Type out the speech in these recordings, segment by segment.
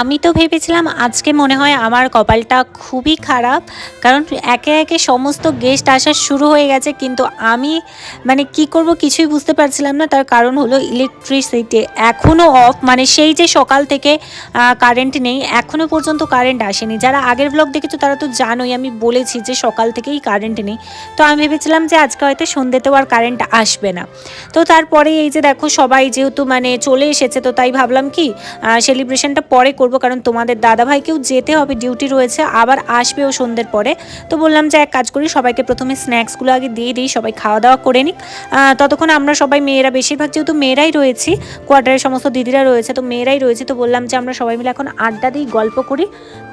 আমি তো ভেবেছিলাম আজকে মনে হয় আমার কপালটা খুবই খারাপ, কারণ একে একে সমস্ত গেস্ট আসা শুরু হয়ে গেছে, কিন্তু আমি মানে কি করব কিছুই বুঝতে পারছিলাম না। তার কারণ হলো ইলেকট্রিসিটি এখনও অফ মানে সেই যে সকাল থেকে কারেন্ট নেই এখনও পর্যন্ত কারেন্ট আসেনি। যারা আগের ব্লগ দেখেছ তারা তো জানোই, আমি বলেছি যে সকাল থেকেই কারেন্ট নেই। তো আমি ভেবেছিলাম যে আজকে হয়তো সন্ধ্যেতেও আর কারেন্ট আসবে না। তো তারপরে এই যে দেখো সবাই যেহেতু মানে চলে এসেছে, তো তাই ভাবলাম কি সেলিব্রেশনটা পরে করব, কারণ তোমাদের দাদাভাইকেও যেতে হবে, ডিউটি রয়েছে, আবার আসবেও সন্ধ্যের পরে। তো বললাম যে এক কাজ করি, সবাইকে প্রথমে স্ন্যাক্সগুলো আগে দিয়ে দিই, সবাই খাওয়া দাওয়া করে নিক। ততক্ষণ আমরা সবাই মেয়েরা, বেশিরভাগ যেহেতু মেয়েরাই রয়েছি, কোয়ার্টারের সমস্ত দিদিরা রয়েছে, তো মেয়েরাই রয়েছে, তো বললাম যে আমরা সবাই মিলে এখন আড্ডা দিই, গল্প করি।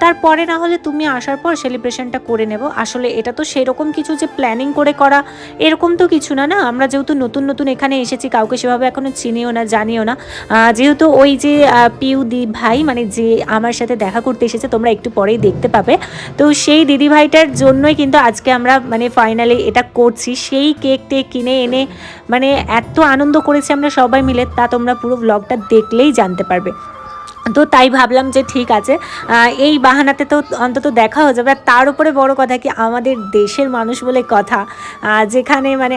তারপরে না হলে তুমি আসার পর সেলিব্রেশনটা করে নেব। আসলে এটা তো সেরকম কিছু যে প্ল্যানিং করে করা, এরকম তো কিছু না না? আমরা যেহেতু নতুন নতুন এখানে এসেছি, কাউকে সেভাবে এখনও চিনিও না, জানিও না। যেহেতু ওই যে পিউদি ভাই মানে যে আমার সাথে দেখা করতে এসেছে, তোমরা একটু পরেই দেখতে পাবে। তো সেই দিদিভাইটার জন্যই কিন্তু আজকে আমরা মানে ফাইনালি এটা করছি। সেই কেক টেক কিনে এনে মানে এত আনন্দ করেছি আমরা সবাই মিলে, তা তোমরা পুরো ব্লগটা দেখলেই জানতে পারবে। তো তাই ভাবলাম যে ঠিক আছে এই বাহানাতে তো অন্তত দেখা হয়ে যাবে। আর তার উপরে বড় কথা কি, আমাদের দেশের মানুষ বলে কথা যেখানে মানে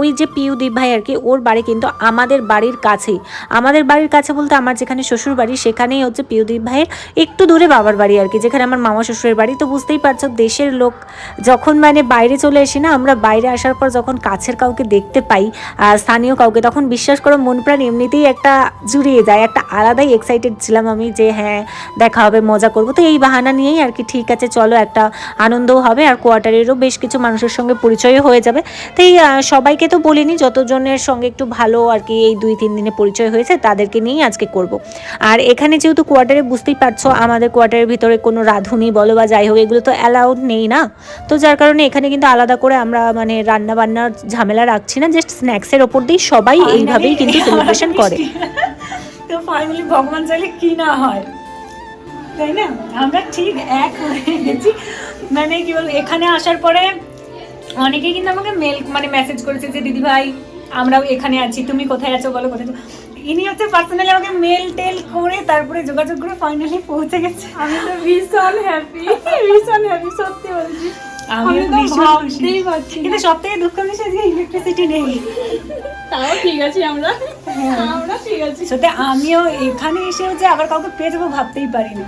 ওই যে পিউদীপ ভাই আর কি, ওর বাড়ি কিন্তু আমাদের বাড়ির কাছেই। আমাদের বাড়ির কাছে বলতে আমার যেখানে শ্বশুর বাড়ি, সেখানেই হচ্ছে পিউদীপ ভাইয়ের একটু দূরে বাবার বাড়ি আর কি, যেখানে আমার মামা শ্বশুরের বাড়ি। তো বুঝতেই পারছ, দেশের লোক যখন মানে বাইরে চলে আসি না, আমরা বাইরে আসার পর যখন কাছের কাউকে দেখতে পাই স্থানীয় কাউকে, তখন বিশ্বাস করো মন প্রাণ এমনিতেই একটা জুড়িয়ে যায়, একটা আলাদাই এক্সাইটেড ছিলাম। আমি যে হ্যাঁ দেখা হবে মজা করব। তো এই বাহানা নিয়েই আর কি ঠিক আছে চলো একটা আনন্দও হবে আর কোয়ার্টারেরও বেশ কিছু মানুষের সঙ্গে পরিচয়ও হয়ে যাবে। তো এই সবাইকে তো বলিনি যতজনের সঙ্গে একটু ভালো আর কি এই দুই তিন দিনে পরিচয় হয়েছে তাদেরকে নিয়েই আজকে করব। আর এখানে যেহেতু কোয়ার্টারে বুঝতেই পারছ আমাদের কোয়ার্টারের ভিতরে কোনো রাঁধুনি বলো বা যাই হোক এগুলো তো অ্যালাউড নেই না। তো যার কারণে এখানে কিন্তু আলাদা করে আমরা মানে রান্না বান্নার ঝামেলা রাখছি না জাস্ট স্ন্যাক্সের ওপর দিয়েই সবাই এইভাবেই কিন্তু সেলিব্রেশন করে। ফাইনালি ভগবান চাইলে কি না হয়? তাই না? আমরা ঠিক এক হয়ে গেছি। মানে কি বলব এখানে আসার পরে অনেকেই কিন্তু আমাকে মেল মানে মেসেজ করেছে যে, দিদি ভাই, আমরাও এখানে আছি। তুমি কোথায় আছো বলো, কোথায় ইনি হচ্ছে পার্সোনালি আমাকে মেল টেল করে তারপরে যোগাযোগ করে ফাইনালি পৌঁছে গেছে। আমি তো ভীষণ হ্যাপি ভীষণ হ্যাপি সত্যি বলছি। আমি। ভাবতেই পারছি কিন্তু সব থেকে দুঃখ বিষয় যে ইলেকট্রিসিটি নেই। তাও ঠিক আছে আমরা। আমরা ঠিক আছি। সত্যি আমিও এখানে এসেও যে আবার কাউকে পেয়ে যাব ভাবতেই পারিনি।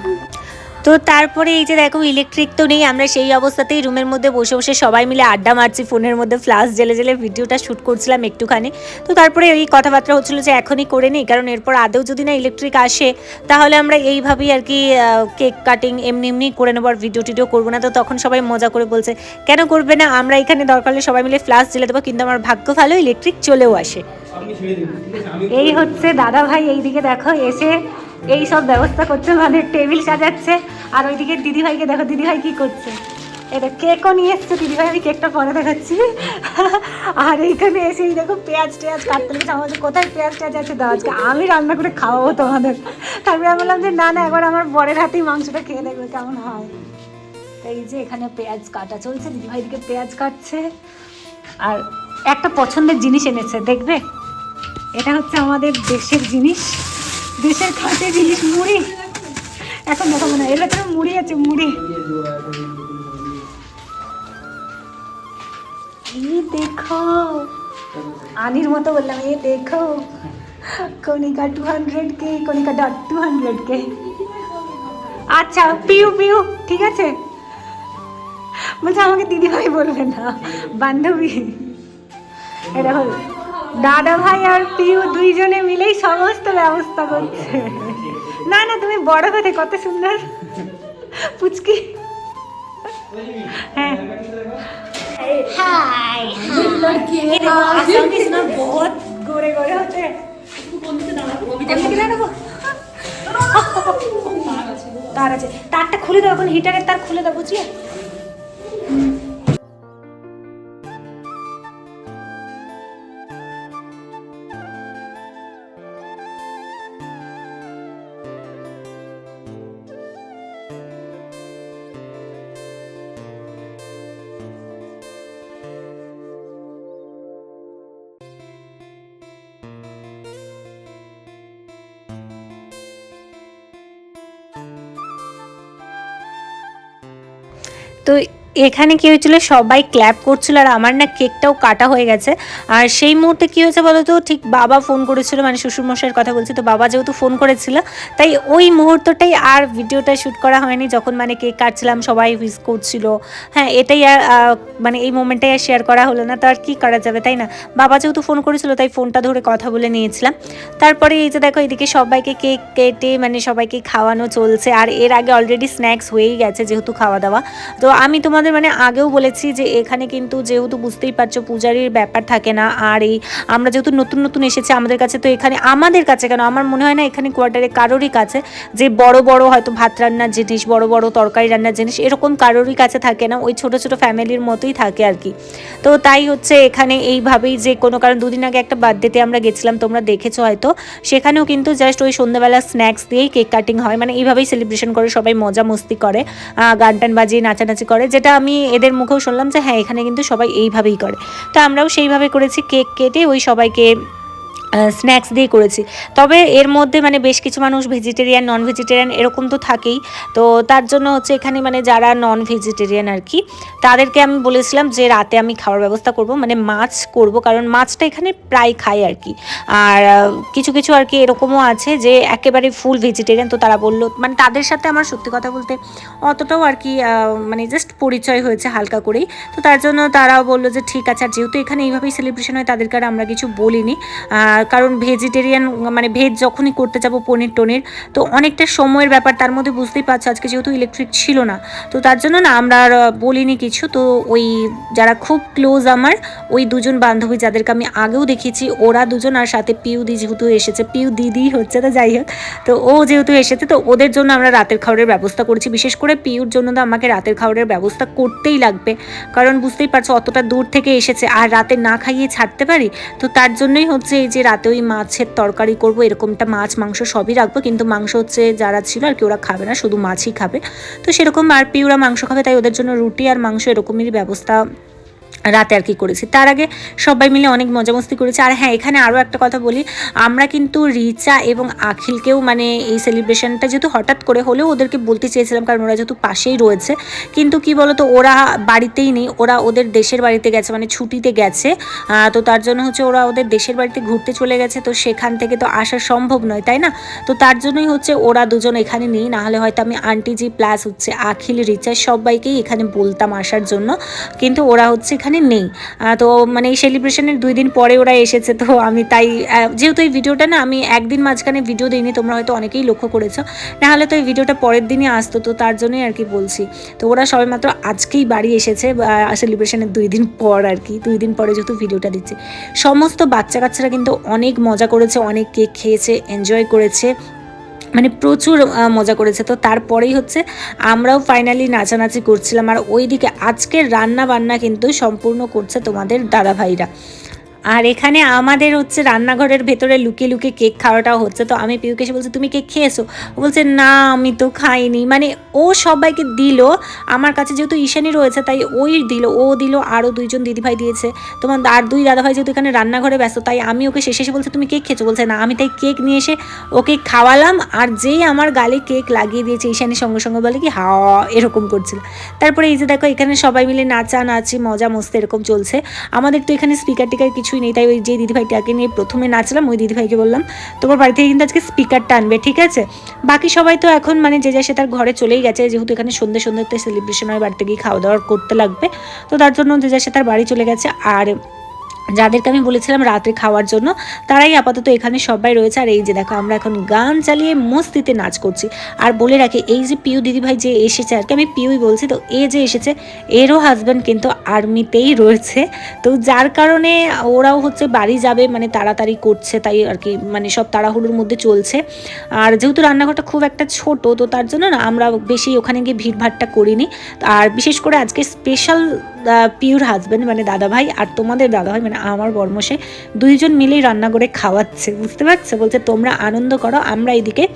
তো তারপরে এই যে দেখো ইলেকট্রিক তো নেই আমরা সেই অবস্থাতেই রুমের মধ্যে বসে বসে সবাই মিলে আড্ডা মারছি ফোনের মধ্যে ফ্লাশ জেলে জেলে ভিডিওটা শ্যুট করছিলাম একটুখানি। তো তারপরে এই কথাবার্তা হচ্ছিল যে এখনই করে নিই কারণ এরপর আদৌ যদি না ইলেকট্রিক আসে তাহলে আমরা এইভাবেই আর কি কেক কাটিং এমনি এমনি করে নেব আর ভিডিও টিডিও করব না। তো তখন সবাই মজা করে বলছে কেন করবে না? আমরা এখানে দরকার হলে সবাই মিলে ফ্লাশ জেলে দেবো কিন্তু আমার ভাগ্য ভালো ইলেকট্রিক চলেও আসে। এই হচ্ছে দাদা ভাই এইদিকে দেখো এসে এই সব ব্যবস্থা করছে মানে টেবিল সাজাচ্ছে। আর ওইদিকে দিদি ভাইকে দেখো দিদি ভাই কি করছে? এটা কেকও নিয়ে এসছে দিদি ভাই আমি কেকটা পরে দেখাচ্ছি। আর এইখানে এসে দেখো পেঁয়াজ টেয়াজ কাটতে লেগেছে। আমাদের কোথায় পেঁয়াজ টেয়াজ আছে? দাও, আজকে আমি রান্না করে খাওয়াবো তোমাদের। তারপরে আমি বললাম যে, না না, একবার আমার বরের হাতেই মাংসটা খেয়ে দেখবে কেমন হয়। এই যে এখানে পেঁয়াজ কাটা চলছে দিদি ভাই দিকে পেঁয়াজ কাটছে। আর একটা পছন্দের জিনিস এনেছে, দেখবে? এটা হচ্ছে আমাদের দেশের জিনিস। দেশের খাঁটি জিনিস, মুড়ি। এখন দেখাবো না এর মুড়ি আছে, মুড়ি। এই দেখো, আনির মতো বললাম, এই দেখো Kanika two hundred K Kanika dot two hundred K. আচ্ছা পিউ পিউ, ঠিক আছে? বলছে, আমাকে দিদিভাই বলবে না, বান্ধবী। এটা হল। দাদা ভাই আর পিউ দুইজনে মিলেই সমস্ত ব্যবস্থা করছে। না না তুমি বড় হতে কত সুন্দর। পুচকি। হ্যাঁ। তার আছে। তারটা খুলে দাও এখন হিটারের তার খুলে দাও বুঝিয়ে তো এখানে কি হয়েছিল? সবাই ক্ল্যাপ করছিল আর আমার না কেকটাও কাটা হয়ে গেছে। আর সেই মুহূর্তে কি হয়েছে বলো তো ঠিক বাবা ফোন করেছিল মানে শ্বশুরমশাইয়ের কথা বলছি তো বাবা যেহেতু ফোন করেছিল, তাই ওই মুহূর্তটাই আর ভিডিওটা শ্যুট করা হয়নি, যখন মানে কেক কাটছিলাম, সবাই উইস করছিল। হ্যাঁ এটাই আর মানে এই মোমেন্টটাই আর শেয়ার করা হলো না, তো আর কী করা যাবে, তাই না? বাবা যেহেতু ফোন করেছিল, তাই ফোনটা ধরে কথা বলে নিয়েছিলাম। তারপরে এই যে দেখো, এদিকে সবাইকে কেক কেটে মানে সবাইকে খাওয়ানো চলছে, আর এর আগে অলরেডি স্ন্যাক্স হয়েই গেছে, যেহেতু খাওয়া দাওয়া তো আমি তোমাদের মানে আগেও বলেছি যে এখানে কিন্তু যেহেতু বুঝতেই পারছ পূজারির ব্যাপার থাকে না, আর এই আমরা যেহেতু নতুন নতুন এসেছি, আমাদের কাছে তো এখানে, আমাদের কাছে কেন? আমার মনে হয় না এখানে কোয়ার্টারে কারোরই কাছে যে বড় বড় হয়তো ভাত রান্নার জিনিস, বড় বড় তরকারি রান্নার জিনিস এরকম কারোরই কাছে থাকে না, ওই ছোট ছোট ফ্যামিলির মতোই থাকে আর কি। তো তাই হচ্ছে এখানে এইভাবেই যে কোনো, কারণ দুদিন আগে একটা বার্থডেতে আমরা গেছিলাম, তোমরা দেখেছ হয়তো, সেখানেও কিন্তু জাস্ট ওই সন্ধ্যাবেলা স্ন্যাক্স দিয়েই কেক কাটিং হয় মানে এইভাবেই সেলিব্রেশন করে, সবাই মজা মস্তি করে গান টান বাজিয়ে নাচানাচি করে, যেটা আমি এদের মুখেও শুনলাম যে হ্যাঁ এখানে কিন্তু সবাই এইভাবেই করে। তো আমরাও সেইভাবে করেছি, কেক কেটে ওই সবাইকে স্ন্যাক্স দিয়ে করেছি। তবে এর মধ্যে মানে বেশ কিছু মানুষ ভেজিটেরিয়ান নন ভেজিটেরিয়ান এরকম তো থাকেই। তো তার জন্য হচ্ছে এখানে মানে যারা নন ভেজিটেরিয়ান আর কি, তাদেরকে আমি বলেছিলাম যে রাতে আমি খাওয়ার ব্যবস্থা করব। মানে মাছ করব, কারণ মাছটা এখানে প্রায় খাই আর কি। আর কিছু কিছু আর কি এরকমও আছে যে একেবারে ফুল ভেজিটেরিয়ান তো তারা বলল। মানে তাদের সাথে আমার সত্যি কথা বলতে অতটাও আর কি মানে জাস্ট পরিচয় হয়েছে হালকা করেই। তো তার জন্য তারাও বলল যে ঠিক আছে, আর যেহেতু এখানে এইভাবেই সেলিব্রেশন হয়, তাদেরকে আর আমরা কিছু বলিনি। কারণ ভেজিটেরিয়ান মানে ভেজ যখনই করতে যাব পনির টনির, তো অনেকটা সময়ের ব্যাপার, তার মধ্যে বুঝতেই পারছ আজকে যেহেতু ইলেকট্রিক ছিল না। তো তার জন্য না আমরা আর বলিনি কিছু, তো ওই যারা খুব ক্লোজ আমার, ওই দুজন বান্ধবী যাদেরকে আমি আগেও দেখেছি, ওরা দুজন আর সাথে পিউ দি যেহেতু এসেছে, পিউ দিদি হচ্ছে তো যাই হোক, তো ও যেহেতু এসেছে, তো ওদের জন্য আমরা রাতের খাবারের ব্যবস্থা করেছি। বিশেষ করে পিউর জন্য তো আমাকে রাতের খাবারের ব্যবস্থা করতেই লাগবে, কারণ বুঝতেই পারছ অতটা দূর থেকে এসেছে, আর রাতে না খাইয়ে ছাড়তে পারি, তো তার জন্যই হচ্ছে এই যে রাতে ওই মাছের তরকারি করব, এরকমটা মাছ, মাংস সবই রাখব। কিন্তু মাংস হচ্ছে যারা ছিল আর কি, ওরা খাবে না, শুধু মাছই খাবে। তো সেরকম আর পিউরা মাংস খাবে, তাই ওদের জন্য রুটি আর মাংস এরকমই ব্যবস্থা রাতে আর কি করেছি। তার আগে সবাই মিলে অনেক মজা মস্তি করেছি। আর হ্যাঁ এখানে আরও একটা কথা বলি। আমরা কিন্তু রিচা এবং আখিলকেও মানে এই সেলিব্রেশনটা যেহেতু হঠাৎ করে হলেও ওদেরকে বলতে চেয়েছিলাম, কারণ ওরা যেহেতু পাশেই রয়েছে। কিন্তু কি বলতো, ওরা বাড়িতেই নেই, ওরা ওদের দেশের বাড়িতে গেছে মানে ছুটিতে গেছে। তো তার জন্য হচ্ছে ওরা ওদের দেশের বাড়িতে ঘুরতে চলে গেছে, তো সেখান থেকে তো আসা সম্ভব নয়, তাই না? তো তার জন্যই হচ্ছে ওরা দুজন এখানে নেই নাহলে হয়তো আমি আন্টিজি প্লাস হচ্ছে আখিল, রিচা সবাইকেই এখানে বলতাম আসার জন্য। কিন্তু ওরা হচ্ছে এখানে নেই। তো মানে এই সেলিব্রেশনের দুই দিন পরে ওরা এসেছে, তো আমি তাই যেহেতু এই ভিডিওটা না আমি একদিন মাঝখানে ভিডিও দিইনি, তোমরা হয়তো অনেকেই লক্ষ্য করেছ। না হলে তো এই ভিডিওটা পরের দিনই আসতো, তো তার জন্যই আর কি বলছি। তো ওরা সবাই মাত্র আজকেই বাড়ি এসেছে সেলিব্রেশনের দুই দিন পর আর কি, দুই দিন পরে যেহেতু ভিডিওটা দিচ্ছে। সমস্ত বাচ্চা কাচ্চারা কিন্তু অনেক মজা করেছে, অনেক কেক খেয়েছে এনজয় করেছে। মানে প্রচুর মজা করেছে। তো তারপরেই হচ্ছে আমরাও ফাইনালি নাচানাচি করছিলাম। আর ওইদিকে আজকের রান্না বান্না কিন্তু সম্পূর্ণ করছে তোমাদের দাদা ভাইরা আর এখানে আমাদের হচ্ছে রান্নাঘরের ভেতরে লুকিয়ে লুকিয়ে কেক খাওয়াটাও হচ্ছে। তো আমি পিউকে এসে বলছি, তুমি কেক খেয়েছো? ও বলছে, না, আমি তো খাইনি। মানে ও সবাইকে দিল। আমার কাছে যেহেতু ঈশানি রয়েছে, তাই ওই দিল, ও দিল, আরও দুইজন দিদিভাই দিয়েছে। তোমার আর দুই দাদাভাই যেহেতু এখানে রান্নাঘরে ব্যস্ত, তাই আমি ওকে শেষে এসে বলছে, তুমি কেক খেয়েছো? বলছে, না, আমি তাই কেক নিয়ে এসে ওকে খাওয়ালাম আর যেই আমার গালে কেক লাগিয়ে দিয়েছে ঈশানি সঙ্গে সঙ্গে বলে কি, হা, এরকম করছিল। তারপরে এই যে দেখো, এখানে সবাই মিলে নাচা নাচি মজা মস্তি এরকম চলছে। আমাদের তো এখানে স্পিকার টিকার কিছুই নেই, তাই ওই যে দিদিভাইটাকে নিয়ে প্রথমে নাচলাম, ওই দিদিভাইকে বললাম, তোমার বাড়ি থেকে কিন্তু আজকে স্পিকারটা আনবে, ঠিক আছে? বাকি সবাই তো এখন মানে যে যা সে তার ঘরে চলেই গেছে, যেহেতু এখানে সন্ধ্যে সন্ধ্যেতে সেলিব্রেশন হয়, বাড়িতে গিয়ে খাওয়া দাওয়া করতে লাগবে, তো তার জন্য যে যা সে তার বাড়ি চলে গেছে, আর যাদেরকে আমি বলেছিলাম রাত্রে খাওয়ার জন্য, তারাই আপাতত এখানে সবাই রয়েছে। আর এই যে দেখো, আমরা এখন গান চালিয়ে মস্তিতে নাচ করছি। আর বলে রাখি, এই যে পিউ দিদিভাই যে এসেছে, আর কি আমি পিউই বলছি, তো এ যে এসেছে, এরও হাজব্যান্ড কিন্তু আর্মিতেই রয়েছে। তো যার কারণে ওরাও হচ্ছে বাড়ি যাবে মানে তাড়াতাড়ি করছে, তাই আর কি মানে সব তাড়াহুড়োর মধ্যে চলছে। আর যেহেতু রান্নাঘরটা খুব একটা ছোট, তো তার জন্য না আমরা বেশি ওখানে গিয়ে ভিড়ভাট্টা করিনি। আর বিশেষ করে আজকে স্পেশাল পিওর হাজব্যান্ড মানে দাদাভাই, আর তোমাদের দাদাভাই মানে আমার বর্মশে দুইজন মিলেই রান্না করে খাওয়াচ্ছে, বুঝতে পারছ? বলছে, তোমরা আনন্দ করো, আমরা এদিকে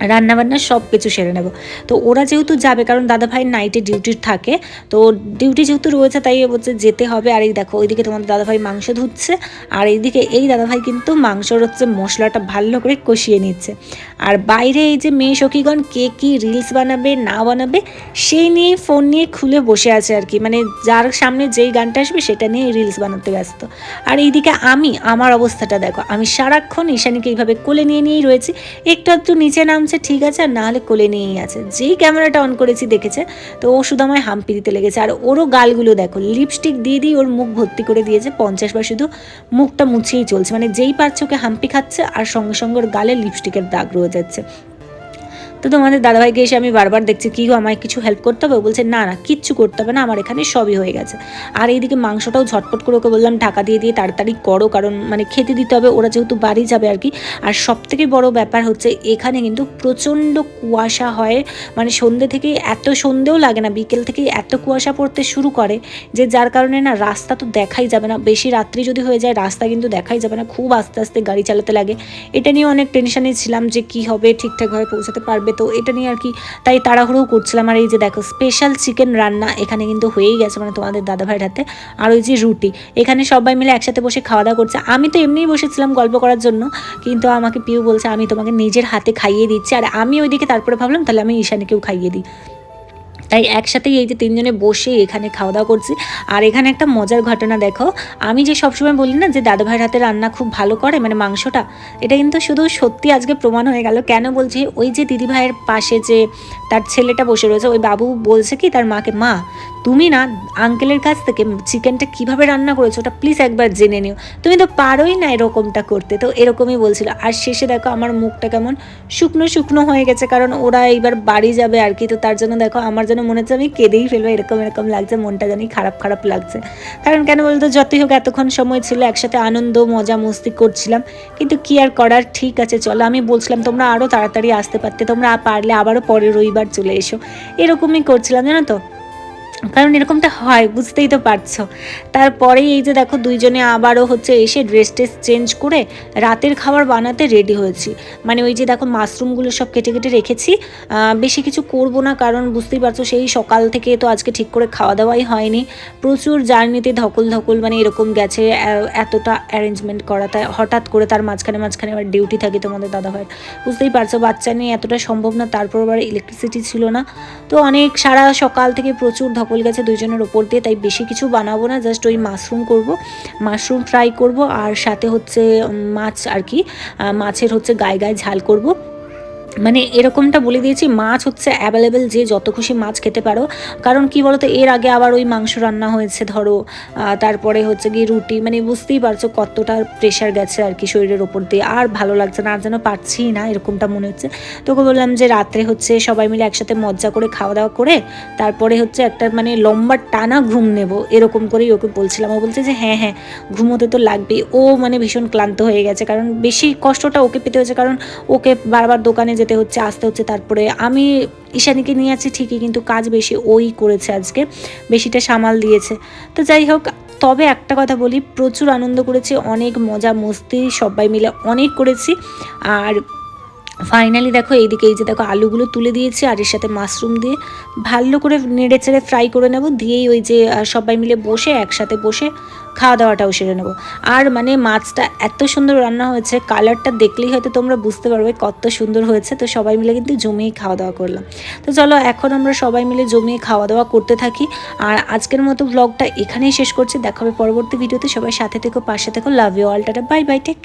রান্নাবান্না সব কিছু সেরে নেব। তো ওরা যেহেতু যাবে, কারণ দাদাভাই নাইটে ডিউটি থাকে, তো ডিউটি যেহেতু রয়েছে, তাই বলছে যেতে হবে। আর এই দেখো, ওইদিকে তোমাদের দাদাভাই মাংস ধুচ্ছে, আর এইদিকে এই দাদাভাই কিন্তু মাংসর হচ্ছে মশলাটা ভালো করে কষিয়ে নিচ্ছে। আর বাইরে এই যে মেয়ে সখীগণ, কে কী রিলস বানাবে, না বানাবে, সেই নিয়ে ফোন নিয়ে খুলে বসে আছে আর কি। মানে যার সামনে যেই গানটা আসবে, সেটা নিয়ে রিলস বানাতে ব্যস্ত। আর এইদিকে আমি, আমার অবস্থাটা দেখো, আমি সারাক্ষণ ঈশানীকে এইভাবে কোলে নিয়ে নিয়েই রয়েছি। একটু একটু নিচে নামছে ঠিক আছে আর নাহলে কোলে নিয়েই আছে। যেই ক্যামেরাটা অন করেছি দেখেছে, তো ও শুধু আমায় হাম্পি দিতে লেগেছে। আর ওরও গালগুলো দেখো লিপস্টিক দিয়ে দিয়ে ওর মুখ ভর্তি করে দিয়েছে। পঞ্চাশ বার শুধু মুখটা মুছিয়েই চলছে। মানে যেই পারছে ওকে হাম্পি খাচ্ছে, আর সঙ্গে সঙ্গে ওর গালে লিপস্টিকের দাগ রয়ে যাচ্ছে। তো তোমাদের দাদাভাইকে এসে আমি বারবার দেখছি, কি গো, আমায় কিছু হেল্প করতে হবে? বলছে, না না, কিচ্ছু করতে হবে না, আমার এখানে সবই হয়ে গেছে। আর এইদিকে মাংসটাও ঝটপট করে ওকে বললাম, ঢাকা দিয়ে দিয়ে তাড়াতাড়ি করো, কারণ মানে খেতে দিতে হবে, ওরা যেহেতু বাড়ি যাবে আর কি। আর সব থেকে বড় ব্যাপার হচ্ছে, এখানে কিন্তু প্রচণ্ড কুয়াশা হয়। মানে সন্ধ্যে থেকে এত সন্ধ্যেও লাগে না, বিকেল থেকে এত কুয়াশা পড়তে শুরু করে যে যার কারণে না রাস্তা তো দেখাই যাবে না। বেশি রাত্রি যদি হয়ে যায়, রাস্তা কিন্তু দেখাই যাবে না, খুব আস্তে আস্তে গাড়ি চালাতে লাগে। এটা নিয়ে অনেক টেনশনে ছিলাম যে কি হবে, ঠিকঠাকভাবে পৌঁছাতে পারবে তো এটা নিয়ে আর কি তাই তাড়াহুড়োও করছিলাম। আর এই যে দেখো স্পেশাল চিকেন রান্না এখানে কিন্তু হয়েই গেছে মানে তোমাদের দাদাভাইয়ের হাতে। আর ওই যে রুটি, এখানে সবাই মিলে একসাথে বসে খাওয়া দাওয়া করছে। আমি তো এমনিই বসেছিলাম গল্প করার জন্য, কিন্তু আমাকে পিউ বলছে, আমি তোমাকে নিজের হাতে খাইয়ে দিচ্ছি। আর আমি ওইদিকে তারপরে ভাবলাম, তাহলে আমি ঈশানীকেও খাইয়ে দিই। তাই একসাথেই এই যে তিনজনে বসে এখানে খাওয়া দাওয়া করছি। আর এখানে একটা মজার ঘটনা দেখো, আমি যে সবসময় বলি না যে দাদাভাইয়ের হাতে রান্না খুব ভালো করে মানে মাংসটা, এটা কিন্তু শুধু সত্যি আজকে প্রমাণ হয়ে গেল। কেন বলছি? ওই যে দিদিভাইয়ের পাশে যে তার ছেলেটা বসে রয়েছে, ওই বাবু বলছে কি, তার মাকে, মা, তুমি না আঙ্কেলের কাছ থেকে চিকেনটা কীভাবে রান্না করেছ ওটা প্লিজ একবার জেনে নিও। তুমি তো পারোই না এরকমটা করতে। তো এরকমই বলছিল। আর শেষে দেখো আমার মুখটা কেমন শুকনো শুকনো হয়ে গেছে, কারণ ওরা এইবার বাড়ি যাবে আর কি। তো তার জন্য দেখো, আমার জন্য মনে হচ্ছে আমি কেঁদেই ফেলব, এরকম এরকম লাগছে, মনটা জানি খারাপ খারাপ লাগছে। কারণ কেন বলতো, যতই হোক এতক্ষণ সময় ছিল, একসাথে আনন্দ, মজা, মস্তি করছিলাম। কিন্তু কি আর করার? ঠিক আছে, চলো, আমি বলছিলাম, তোমরা আরও তাড়াতাড়ি আসতে পারতে, তোমরা পারলে আবারও পরের রবিবার চলে এসো। এরকমই করছিলাম, জানো তো? কারণ এরকমটা হয়, বুঝতেই তো পারছ। তারপরেই এই যে দেখো দুইজনে আবারও হচ্ছে এসে ড্রেস টেস চেঞ্জ করে রাতের খাবার বানাতে রেডি হয়েছি। মানে ওই যে দেখো মাশরুমগুলো সব কেটে কেটে রেখেছি। বেশি কিছু করব না, কারণ বুঝতেই পারছ সেই সকাল থেকে তো আজকে ঠিক করে খাওয়া দাওয়াই হয়নি। প্রচুর জার্নিতে ধকল ধকল মানে এরকম গেছে এতটা অ্যারেঞ্জমেন্ট করা। তাই হঠাৎ করে তার মাঝখানে মাঝখানে আবার ডিউটি থাকে তোমাদের দাদা দাদাভাইয়ের। বুঝতেই পারছ, বাচ্চা নিয়ে এতটা সম্ভব না, তারপর আবার ইলেকট্রিসিটি ছিল না। তো অনেক সারা সকাল থেকে প্রচুর ধকল গেছে দুজনের ওপর দিয়ে, তাই বেশি কিছু বানাবো না জাস্ট ওই মাশরুম করব। মাশরুম ফ্রাই করব, আর সাথে হচ্ছে মাছ আর কি মাছের হচ্ছে গায়ে গায়ে ঝাল করব। মানে এরকমটা বলে দিয়েছি, মাছ হচ্ছে অ্যাভেলেবেল যে যত খুশি মাছ খেতে পারো। কারণ কি বলতো, এর আগে আবার ওই মাংস রান্না হয়েছে, ধরো তারপরে হচ্ছে গিয়ে রুটি মানে বুঝতেই পারছ কতটা প্রেশার গেছে আর কি শরীরের ওপর দিয়ে। আর ভালো লাগছে না, আর যেন পারছিই না, এরকমটা মনে হচ্ছে। তোকে বললাম যে রাত্রে হচ্ছে সবাই মিলে একসাথে মজা করে খাওয়া দাওয়া করে, তারপরে হচ্ছে একটা মানে লম্বা টানা ঘুম নেব, এরকম করেই ওকে বলছিলাম। ও বলছে যে হ্যাঁ হ্যাঁ ঘুমোতে তো লাগবেই। ও মানে ভীষণ ক্লান্ত হয়ে গেছে, কারণ বেশি কষ্টটা ওকে পেতে হয়েছে, কারণ ওকে বারবার দোকানে যেতে হচ্ছে, আসতে হচ্ছে, তারপরে আমি ঈশানীকে নিয়ে আছি ঠিকই, কিন্তু কাজ বেশি ওই করেছে আজকে, বেশিটা সামাল দিয়েছে। তো যাই হোক, তবে একটা কথা বলি, প্রচুর আনন্দ করেছি, অনেক মজা, মস্তি, সবাই মিলে অনেক করেছি, আর ফাইনালি দেখো এইদিকে, এই যে দেখো আলুগুলো তুলে দিয়েছি, আর এর সাথে মাশরুম দিয়ে ভালো করে নেড়ে চেড়ে ফ্রাই করে নেব। দিয়েই ওই যে সবাই মিলে বসে, একসাথে বসে খাওয়া দাওয়াটাও সেরে নেব। আর মানে মাছটা এত সুন্দর রান্না হয়েছে কালারটা দেখলেই হয়তো তোমরা বুঝতে পারবে কত সুন্দর হয়েছে। তো সবাই মিলে কিন্তু জমিয়ে খাওয়া দাওয়া করলাম। তো চলো এখন আমরা সবাই মিলে জমিয়ে খাওয়া দাওয়া করতে থাকি। আর আজকের মতো ব্লগটা এখানেই শেষ করছি। দেখা হবে পরবর্তী ভিডিওতে সবাই সাথে থেকো, পাশে থেকো। Love you all tata bye bye take